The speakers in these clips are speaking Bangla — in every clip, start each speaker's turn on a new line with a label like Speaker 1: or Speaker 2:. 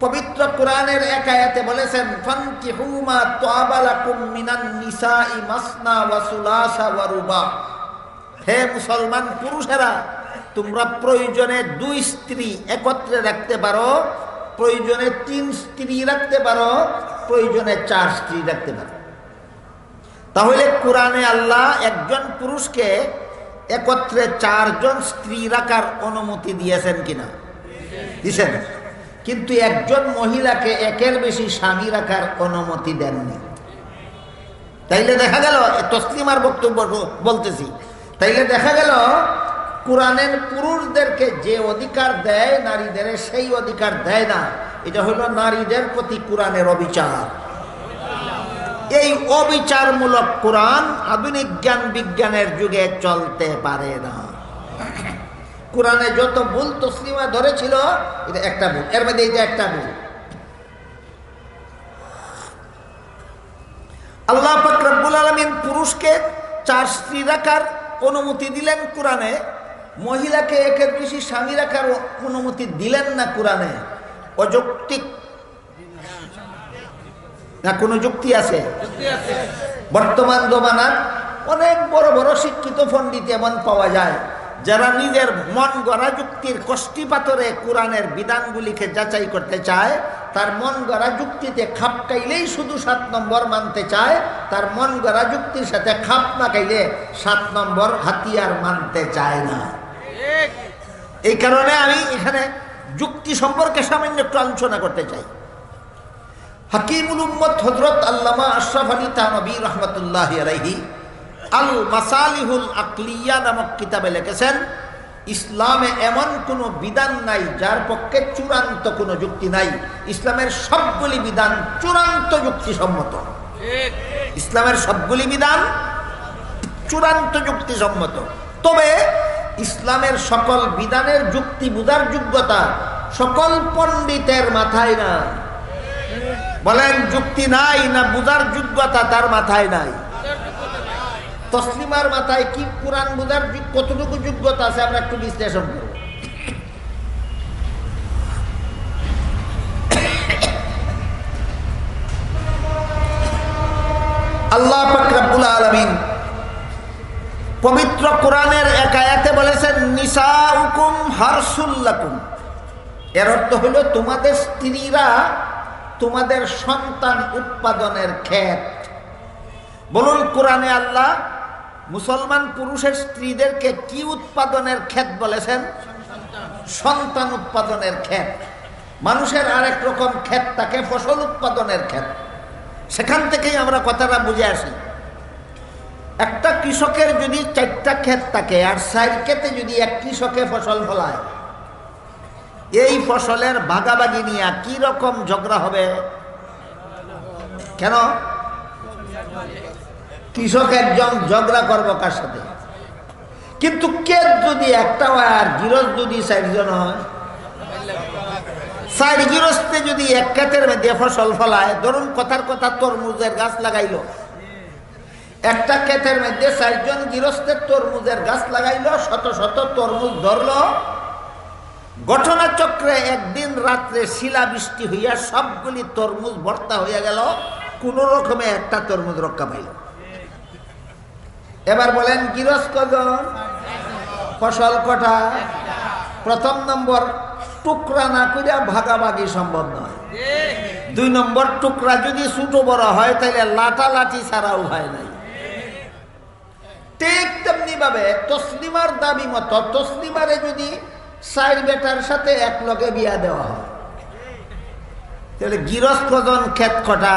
Speaker 1: পবিত্র কোরআনের এক আয়াতে বলেছেন হে মুসলমান পুরুষেরা, তোমরা প্রয়োজনে দুই স্ত্রী একত্রে রাখতে পারো, প্রয়োজনে তিন স্ত্রী রাখতে পারো, প্রয়োজনে চার স্ত্রী রাখতে পারো। তাহলে কোরআনে আল্লাহ একজন পুরুষকে একত্রে চারজন স্ত্রী রাখার অনুমতি দিয়েছেন কিনা? দিছেন কিন্তু একজন মহিলাকে একের বেশি স্বামী রাখার অনুমতি দেননি। তাইলে দেখা গেল তসলিমার বক্তব্য বলতেছি। তাইলে দেখা গেল, কোরআনের পুরুষদেরকে যে অধিকার দেয় নারীদের, সেই অধিকার দেয় না। এটা হলো নারীদের প্রতি কোরআনের অবিচার। এই অবিচারমূলক কোরআন আধুনিক জ্ঞান বিজ্ঞানের যুগে চলতে পারে না। কোরআনে যত ভুল তসলিমা ধরেছিল এটা একটা ভুল। এর মধ্যে এটা একটা ভুল। আল্লাহ পাক রব্বুল আলমিন পুরুষকে চার স্ত্রী রাখার অনুমতি দিলেন কোরআনে মহিলাকে একের বেশি স্বামী রাখার অনুমতি দিলেন না কোরআনে। অযৌক্তিক। না কোনো যুক্তি আছে? বর্তমান জমানার অনেক বড় বড় শিক্ষিত পণ্ডিত এমন পাওয়া যায়। যারা নিজের মন গড়া যুক্তির কষ্টি পাথরে কোরআনের বিধানগুলিকে যাচাই করতে চায়, তার মন গড়া যুক্তিতে খাপ খাইলেই শুধু সাত নম্বর মানতে চায়, তার মন গড়া যুক্তির সাথে খাপ না খাইলে সাত নম্বর হাতিয়ার মানতে চায় না। এই কারণে আমি এখানে যুক্তি সম্পর্কে সামান্য একটু আলোচনা করতে চাই। হাকিমুল উম্মত হজরত আল্লামা আশরাফ আলী তানবী রহমতুল্লাহ আলাইহি আল মাসালিহুল আকলিয়া নামক কিতাবে লিখেছেন ইসলামে এমন কোনো বিধান নাই যার পক্ষে চূড়ান্ত কোনো যুক্তি নাই। ইসলামের সবগুলি বিধান চূড়ান্ত যুক্তিসম্মত। ইসলামের সবগুলি বিধান চূড়ান্ত যুক্তিসম্মত। তবে ইসলামের সকল বিধানের যুক্তি বুঝার যোগ্যতা সকল পণ্ডিতের মাথায় নাই। বলেন যুক্তি নাই না বুঝার যোগ্যতা তার মাথায় নাই। তসলিমার মাথায় কি কোরআন বোঝার কতটুকু যোগ্যতা আছে আমরা একটু বিশ্লেষণ করব। আল্লাহ পাক রব্বুল আলামিন পবিত্র কোরআনের এক আয়াতে বলেছেন নিসা হুকুম হারসুল্লাকুম এর অর্থ হলো তোমাদের স্ত্রীরা তোমাদের সন্তান উৎপাদনের ক্ষেত। বলুন কোরআনে আল্লাহ মুসলমান পুরুষের স্ত্রীদেরকে কি উৎপাদনের ক্ষেত বলেছেন? সন্তান উৎপাদনের ক্ষেত। মানুষের আরেক রকম ক্ষেত তাকে ফসল উৎপাদনের ক্ষেত। সেখান থেকেই আমরা কথাটা বুঝে আসি। একটা কৃষকের যদি চারটা ক্ষেত থাকে আর চার ক্ষেতে যদি এক কৃষকে ফসল ফলায়, এই ফসলের ভাগাভাগি নিয়ে কি রকম ঝগড়া হবে? কেন? কৃষক একজন ঝগড়া করব কার সাথে? কিন্তু কে যদি একটা হয় আর গৃহস্থ যদি চারজন হয়? চার গৃহস্থে যদি এক ক্ষেতের মধ্যে ফসল ফলায়, ধরুন কথার কথা তরমুজের গাছ লাগাইল। একটা ক্ষেতের মধ্যে চারজন গৃহস্থের তরমুজের গাছ লাগাইল, শত শত তরমুজ ধরল। ঘটনাচক্রে একদিন রাত্রে শিলাবৃষ্টি হইয়া সবগুলি তরমুজ ভর্তা হইয়া গেল, কোন রকমে একটা তরমুজ রক্ষা পাইল। এবার বলেন গিরস কজন? ফসল কটা? প্রথম নম্বর, টুকরা না করিয়া ভাগাভাগি সম্ভব নয়। দুই নম্বর, টুকরা যদি ছোট বড় হয় তাহলে লাটা লাঠি ছাড়াও হয় নাই। ঠিক তেমনি ভাবে তসলিমার দাবি মতো, তসলিমারে যদি সাইড বেটার সাথে এক লগে বিয়া দেওয়া হয়, তাহলে গৃহস্থ জন ক্ষেত কটা?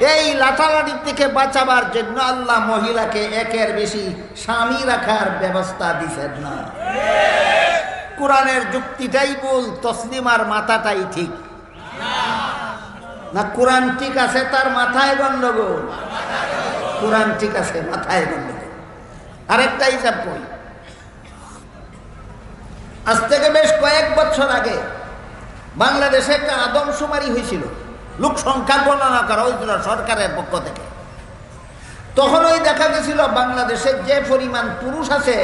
Speaker 1: এই লাঠালাঠি থেকে বাঁচাবার জন্য আল্লাহ মহিলাকে একের বেশি স্বামী রাখার ব্যবস্থা দিছেন না। কোরআনের যুক্তিটাই ভুল তসলিমার মাথাটাই ঠিক। না, কোরআন ঠিক আছে, তার মাথায় গন্ডগোল। কোরআন ঠিক আছে, মাথায় গন্ডগোল। আরেকটা হিসাব কই আজ থেকে বেশ কয়েক বছর আগে বাংলাদেশে একটা আদমশুমারি হয়েছিল। লোক সংখ্যা গণনা করা হয়েছিল সরকারের পক্ষ থেকে। তখন ওই দেখা গেছিল বাংলাদেশের যে পরিমাণ পুরুষ আছে,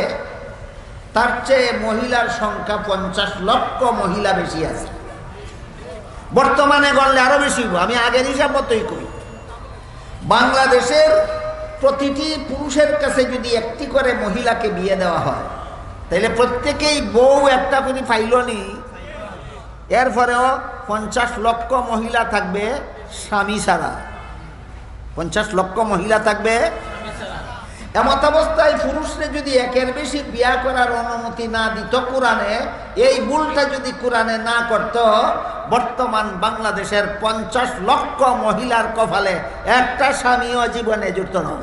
Speaker 1: তার চেয়ে মহিলার সংখ্যা পঞ্চাশ লক্ষ মহিলা বেশি আছে। বর্তমানে গড়লে আরও বেশি। আমি আগের হিসাব মতোই করি বাংলাদেশের প্রতিটি পুরুষের কাছে যদি একটি করে মহিলাকে বিয়ে দেওয়া হয় তাহলে প্রত্যেকেই বউ একটা করে পাইল নি। এরপরেও পঞ্চাশ লক্ষ মহিলা থাকবে স্বামী ছাড়া। পঞ্চাশ লক্ষ মহিলা থাকবে এমত অবস্থায় পুরুষরে যদি একের বেশি বিয়া করার অনুমতি না দিত কোরআনে, এই ভুলটা যদি কোরআনে না করত, বর্তমান বাংলাদেশের পঞ্চাশ লক্ষ মহিলার কফালে একটা স্বামীও জীবনে জুটত না।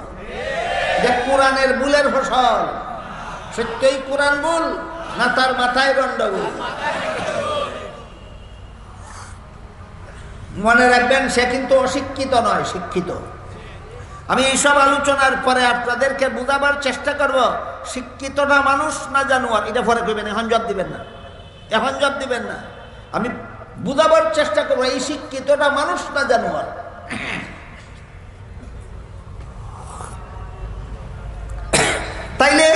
Speaker 1: যে কোরআনের ভুলের ফসল। সত্যই কোরআন ভুল না তার মাথায় গন্ডগোল? মনে রাখবেন, সে কিন্তু অশিক্ষিত নয়, শিক্ষিত। আমি এইসব আলোচনার পরে আপনাদেরকে বুঝাবার চেষ্টা করব শিক্ষিতটা মানুষ না জানোয়ার। এটা পরে করবেন এখন জব দিবেন না। এখন জব দিবেন না। আমি বুঝাবার চেষ্টা করব, এই শিক্ষিতটা মানুষ না জানোয়ার। তাইলে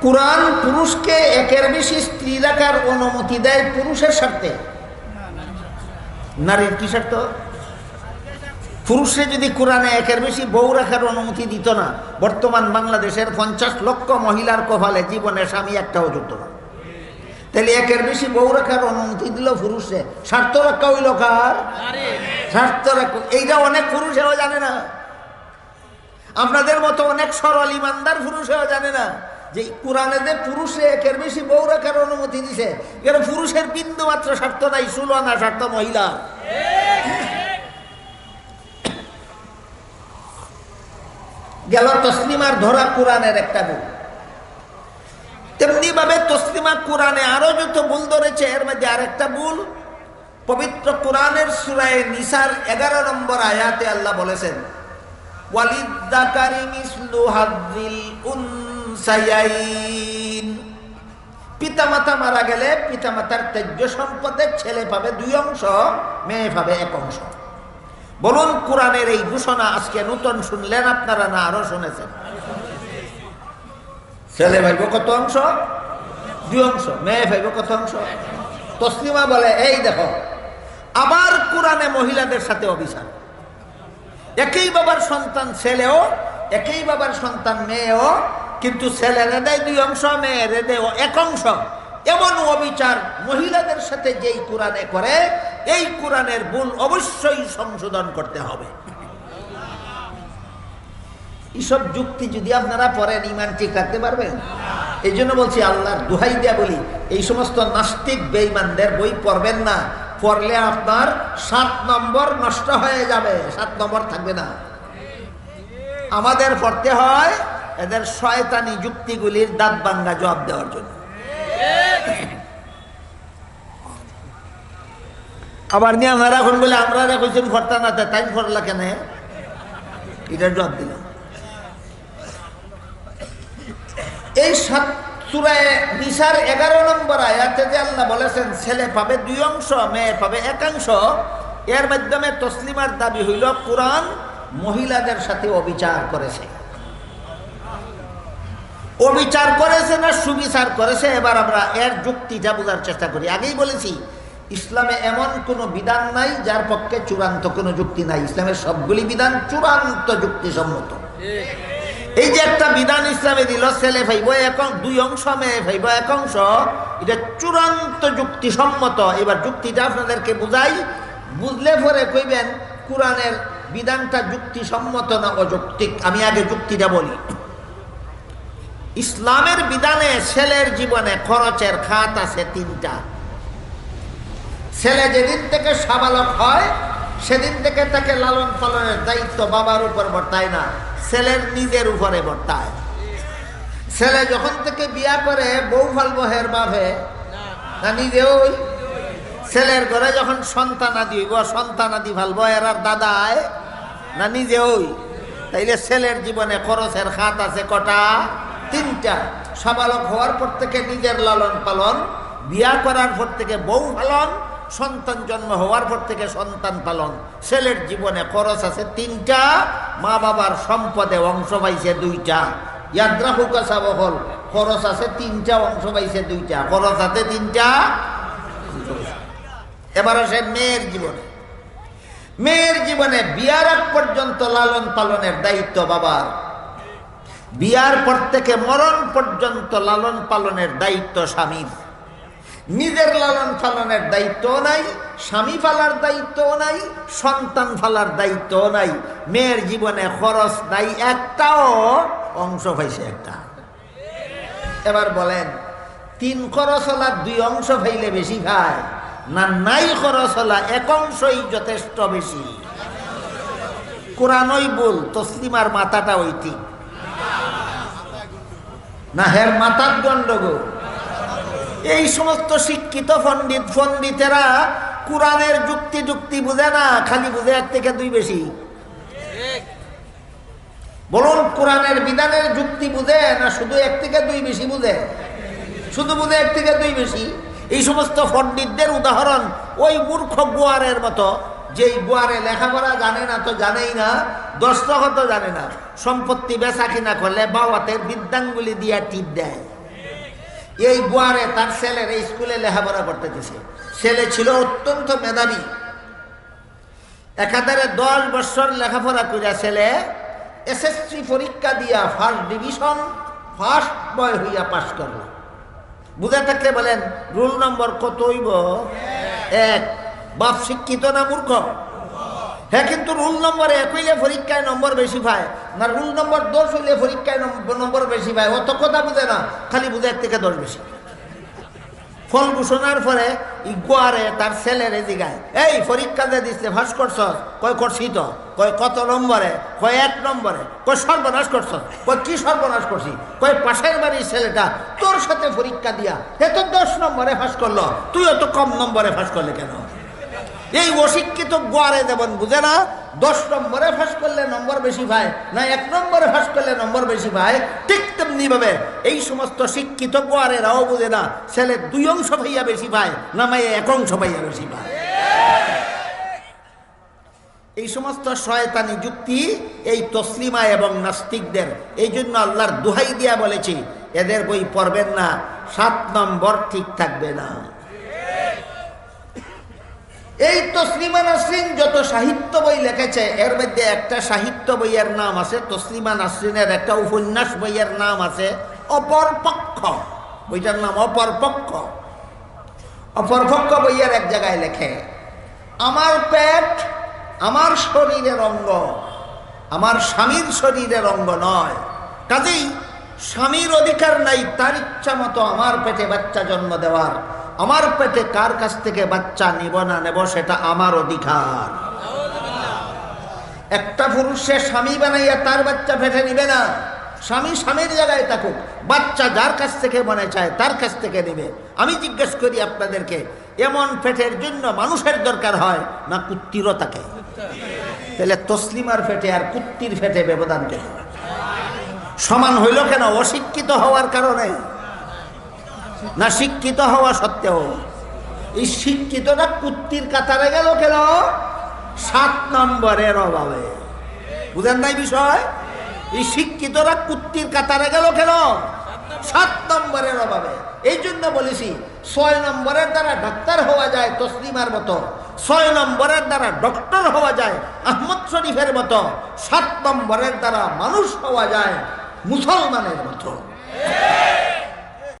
Speaker 1: কোরআন পুরুষকে একের বেশি স্ত্রী রাখার অনুমতি দেয় পুরুষের স্বার্থে। নারীর কি স্বার্থ পুরুষে যদি কোরআনে একের বেশি বউ রাখার অনুমতি দিত না, বর্তমান বাংলাদেশের পঞ্চাশ লক্ষ মহিলার কপালে জীবনে স্বামী একটাও জুটত না। তাহলে একের বেশি বউ রাখার অনুমতি দিল পুরুষে। স্বার্থ রক্ষা হইল কার? স্বার্থ রক্ষা। এইটা অনেক পুরুষেও জানে না। আপনাদের মতো অনেক সরল ইমানদার পুরুষেও জানে না। যে কোরআনে যে পুরুষে একের বেশি বউ রাখার অনুমতি দিছে, এর পুরুষের বিন্দু মাত্র স্বার্থ নাই না স্বার্থ মহিলা গেল তসলিমার ধরা কোরআনের একটা ভুল তেমনি ভাবে তসলিমা কোরআনে আরও যত ভুল ধরেছে, এর মধ্যে আরেকটা ভুল, পবিত্র কোরআনের সুরায় নিসার এগারো নম্বর আয়াতে আল্লাহ বলেছেন, ওয়ালিদ্দাকারি মিসলু হাদ্দিল উনসায়াইন পিতামাতা মারা গেলে পিতামাতার ত্যায্য সম্পদের ছেলে পাবে দুই অংশ, মেয়ে পাবে এক অংশ। বলুন, কোরআনের এই ঘোষণা আজকে নতুন শুনলেন আপনারা না আরও শুনেছেন? ছেলে ভাইব কত অংশ? দুই অংশ, মেয়ে ভাইব কত অংশ? তসলিমা বলে, এই দেখো, আবার কোরআনে মহিলাদের সাথে অভিশাপ একই বাবার সন্তান ছেলেও, একই বাবার সন্তান মেয়েও কিন্তু ছেলেরা দেয় দুই অংশ মেয়েরে দেয় এক অংশ। এমন অবিচার মহিলাদের সাথে যেই কোরআনে করে, এই কোরআনের ভুল অবশ্যই সংশোধন করতে হবে। এইসব যুক্তি যদি আপনারা পড়েন ইমান ঠিক রাখতে পারবেন? এই জন্য বলছি, আল্লাহর দুহাই দিয়া বলি, এই সমস্ত নাস্তিক বেইমানদের বই পড়বেন না। পড়লে আপনার সাত নম্বর নষ্ট হয়ে যাবে, সাত নম্বর থাকবে না। আমাদের পড়তে হয় এদের শয়তানি যুক্তিগুলির দাঁত বাঙ্গা জবাব দেওয়ার জন্য। আবার নিয়ে আমরা এখন বলে, আমরা কইছেন ফরতা না তাই ফরলা কেন এটার জবাব দিলাম। এই সাত সুরায় নিসার এগারো নম্বর আয়াতে যে আল্লাহ বলেছেন, ছেলে পাবে দুই অংশ, মেয়ে পাবে একাংশ এর মাধ্যমে তসলিমার দাবি হইল, কোরআন মহিলাদের সাথে অবিচার করেছে। অবিচার করেছে না সুবিচার করেছে, এবার আমরা এর যুক্তি যা বোঝার চেষ্টা করি। আগেই বলেছি, ইসলামে এমন কোনো বিধান নাই যার পক্ষে চূড়ান্ত কোনো যুক্তি নাই। ইসলামের সবগুলি বিধান চূড়ান্ত যুক্তিসম্মত। এই যে একটা বিধান ইসলামে দিল, ছেলে ভাইব এক দুই অংশ, মেয়ে ভাইব এক অংশ, এটা চূড়ান্ত যুক্তিসম্মত। এবার যুক্তিটা আপনাদেরকে বুঝাই। বুঝলে পরে কইবেন, কোরআনের বিধানটা যুক্তিসম্মত না অযৌক্তিক? আমি আগে যুক্তিটা বলি। ইসলামের বিধানে ছেলের জীবনে খরচের খাত আছে তিনটা। ছেলে যেদিন থেকে সাবালক হয়, সেদিন থেকে তাকে লালন পালনের দায়িত্ব বাবার উপর বর্তায় না, ছেলের নিজের উপরে বর্তায়। ছেলে যখন থেকে বিয়া করে, বউ ফালবো হের বাভে না নিজে ওই ছেলের ঘরে যখন সন্তানাদি হইব সন্তানাদি ভালব এর আর দাদা আয় না নিজে ওই তাইলে ছেলের জীবনে খরচের খাত আছে কটা? তিনটা সাবালক হওয়ার পর থেকে নিজের লালন পালন, বিয়া করার পর থেকে বউ পালন, সন্তান জন্ম হওয়ার পর থেকে সন্তান পালন। ছেলের জীবনে খরচ আছে তিনটা, মা বাবার সম্পদে অংশ পাইছে দুইটা। ইয়াদ্রাহু কাসাব হল খরচ আছে তিনটা, অংশ পাইছে দুইটা। খরচ আছে তিনটা, এবার আসে মেয়ের জীবনে। মেয়ের জীবনে বিয়ার পর্যন্ত লালন পালনের দায়িত্ব বাবার। বিয়ার পর থেকে মরণ পর্যন্ত লালন পালনের দায়িত্ব স্বামীর। নিজের লালন পালনের দায়িত্ব নাই, স্বামী ফালার দায়িত্ব নাই, সন্তান ফালার দায়িত্ব নাই। মেয়ের জীবনে খরচ নাই, একটাও অংশ পাইছে একটা। এবার বলেন, তিন খরচ হলা দুই অংশ ফাইলে বেশি খায়, না নাই খরচ হলা এক অংশই যথেষ্ট বেশি? কোরআনই বল তসলিমার মাথাটা ঠিক। না হের মাথার গন্ডগোল। এই সমস্ত শিক্ষিত পণ্ডিত, পণ্ডিতেরা কোরআনের যুক্তি যুক্তি বুঝে না, খালি বুঝে এক থেকে দুই বেশি। বলুন, কোরআনের বিধানের যুক্তি বুঝে না শুধু এক থেকে দুই বেশি বুঝে? শুধু বুঝে এক থেকে দুই বেশি। এই সমস্ত পণ্ডিতদের উদাহরণ ওই মূর্খ গোয়ারের মতো যেই গোয়ারে লেখাপড়া জানে না তো জানেই না দস্তখত জানে না। সম্পত্তি বেচা কিনা করলে বাবাতের বিদ্যাঙ্গুলি দিয়া টিপ দেয়। এই গোয়ারে তার ছেলের স্কুলে লেখাপড়া করতে দিছে ছেলে ছিল অত্যন্ত মেধাবী। একাধারে দশ বছর লেখাপড়া করিয়া ছেলে এসএসসি পরীক্ষা দিয়া ফার্স্ট ডিভিশন ফার্স্ট বয় হইয়া পাশ করল। বুঝে থাকলে বলেন রুল নম্বর কত হইব? এক। বাপ শিক্ষিত না মূর্খ? হ্যাঁ কিন্তু রুল নম্বর এক হইলে পরীক্ষায় নম্বর বেশি পায়, না রুল নম্বর দশ হইলে পরীক্ষায় নম্বর- বেশি পায়? অত কথা বুঝে না, খালি বুঝে এক থেকে দশ বেশি। ফল ঘোষণার পরে গোয়ারে, তার ছেলের জিগায়, এই, পরীক্ষা দিয়ে দিচ্ছে ফাঁস কয় করছি তো কয়, কত নম্বরে? কয়, এক নম্বরে। কয়, সর্বনাশ করছ কয়, কি সর্বনাশ করছি? কয়, পাশের বাড়ির ছেলেটা তোর সাথে পরীক্ষা দিয়া হে তো দশ নম্বরে ফাঁস করল তুই অত কম নম্বরে ফাঁস করলে কেন? এই অশিক্ষিত গোয়ারে দেবেন বুঝে না? দশ নম্বরে ফাঁস করলে নম্বর বেশি পায়, না এক নম্বরে ফাঁস করলে নম্বর বেশি পায়? ঠিক তেমনি ভাবে এই সমস্ত শিক্ষিত গোয়ারেরাও বুঝে না, ছেলে দুই অংশ পাইয়া বেশি পায়, না মাইয়া এক অংশ পাইয়া বেশি পায়। এই সমস্ত শয়তানি যুক্তি, এই তসলিমা এবং নাস্তিকদের, এই জন্য আল্লাহর দোহাই দিয়া বলেছি, এদের বই পড়বেন না, সাত নম্বর ঠিক থাকবে না। এই তসলিমা নাসরিন যত সাহিত্য বই লিখেছে, এর মধ্যে একটা সাহিত্য বইয়ের নাম আছে, তসলিমা নাসরিনের একটা উপন্যাস বইয়ের নাম আছে অপরপক্ষ বইটার নাম অপরপক্ষ অপরপক্ষ বইয়ের এক জায়গায় লেখে, আমার পেট আমার শরীরের অঙ্গ, আমার স্বামীর শরীরের অঙ্গ নয়। কাজেই স্বামীর অধিকার নাই, তার ইচ্ছা মতো আমার পেটে বাচ্চা জন্ম দেওয়ার। আমার পেটে কার কাছ থেকে বাচ্চা নিব না নেব সেটা আমার অধিকার। একটা পুরুষে স্বামী বানাইয়া তার বাচ্চা ফেটে নিবে না। স্বামী স্বামীর জায়গায় থাকুক, বাচ্চা যার কাছ থেকে মনে চায় তার কাছ থেকে নেবে। আমি জিজ্ঞেস করি আপনাদেরকে, এমন পেটের জন্য মানুষের দরকার হয় না কুত্তিরও থাকে? তাহলে তসলিমার ফেটে আর কুত্তির ফেটে ব্যবধান কেন? সমান হইল কেন? অশিক্ষিত হওয়ার কারণে। না শিক্ষিত হওয়া সত্ত্বেও। এই শিক্ষিতটা কুত্তির কাতারে গেল কেন? সাত নম্বরের অভাবে। বুঝেন নাই বিষয়? এই শিক্ষিতরা কুত্তির কাতারে গেল কেন? সাত নম্বরের অভাবে। এই জন্য বলেছি, ছয় নম্বরের দ্বারা ডাক্তার হওয়া যায় তসলিমার মতো, ছয় নম্বরের দ্বারা ডক্টর হওয়া যায় আহমদ শরীফের মতো, সাত নম্বরের দ্বারা মানুষ হওয়া যায় মুসলমানের মতো।